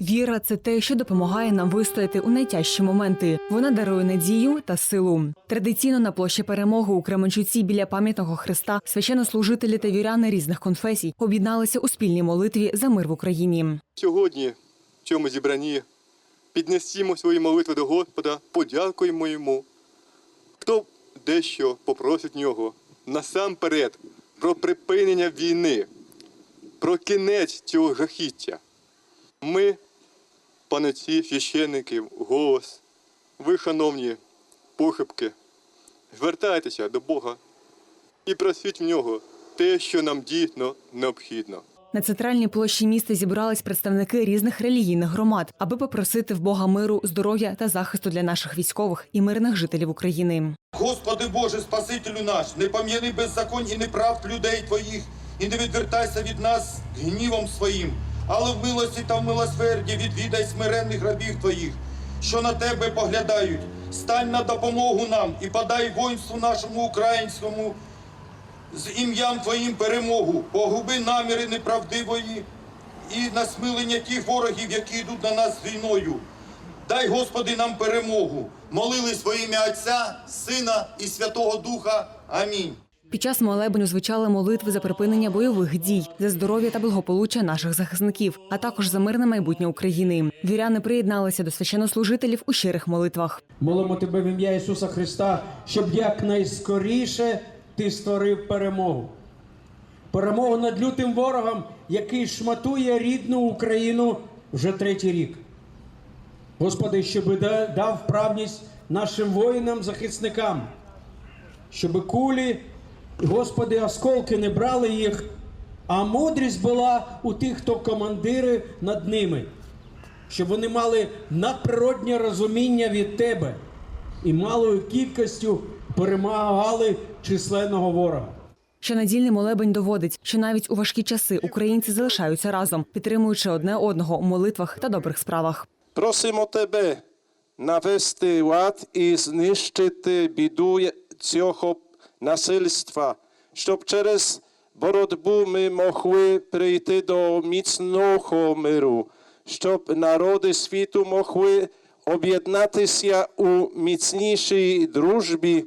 Віра це те, що допомагає нам вистояти у найтяжчі моменти. Вона дарує надію та силу. Традиційно на площі перемоги у Кременчуці біля пам'ятного хреста священнослужителі та віряни різних конфесій об'єдналися у спільній молитві за мир в Україні. Сьогодні, в цьому зібранні, піднесімо свої молитви до Господа, подякуємо йому. Хто дещо попросить нього насамперед про припинення війни, про кінець цього жахіття. Ми, панеці, священники, голос, ви, шановні похибки, звертайтеся до Бога і просіть в нього те, що нам дійсно необхідно. На центральній площі міста зібрались представники різних релігійних громад, аби попросити в Бога миру, здоров'я та захисту для наших військових і мирних жителів України. Господи Боже, Спасителю наш, не пом'яни беззаконь і неправд людей Твоїх, і не відвертайся від нас гнівом своїм, але в милості та в милосерді відвідай смиренних рабів Твоїх, що на Тебе поглядають. Стань на допомогу нам і подай воїнству нашому українському з ім'ям Твоїм перемогу, погуби наміри неправдивої і насмилення тих ворогів, які йдуть на нас з війною. Дай, Господи, нам перемогу. Молились во ім'я Отця, Сина і Святого Духа. Амінь. Під час молебню звучали молитви за припинення бойових дій, за здоров'я та благополуччя наших захисників, а також за мирне майбутнє України. Віряни приєдналися до священнослужителів у щирих молитвах. Молимо тебе в ім'я Ісуса Христа, щоб якнайскоріше ти створив перемогу. Перемогу над лютим ворогом, який шматує рідну Україну вже третій рік. Господи, щоб дав вправність нашим воїнам-захисникам, щоб кулі, Господи, осколки не брали їх, а мудрість була у тих, хто командири над ними щоб вони мали надприроднє розуміння від тебе і малою кількістю перемагали численного ворога. Щонедільний молебень доводить, що навіть у важкі часи українці залишаються разом, підтримуючи одне одного у молитвах та добрих справах. Просимо тебе навести лад і знищити біду цього насильства, щоб через боротьбу ми могли прийти до міцного миру, щоб народи світу могли об'єднатися у міцнішій дружбі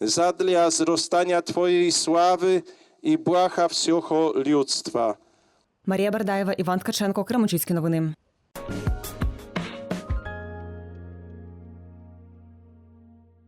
задля зростання Твоєї слави і блага всього людства. Марія Бардаєва, Іван Ткаченко, Кременчуцькі новини.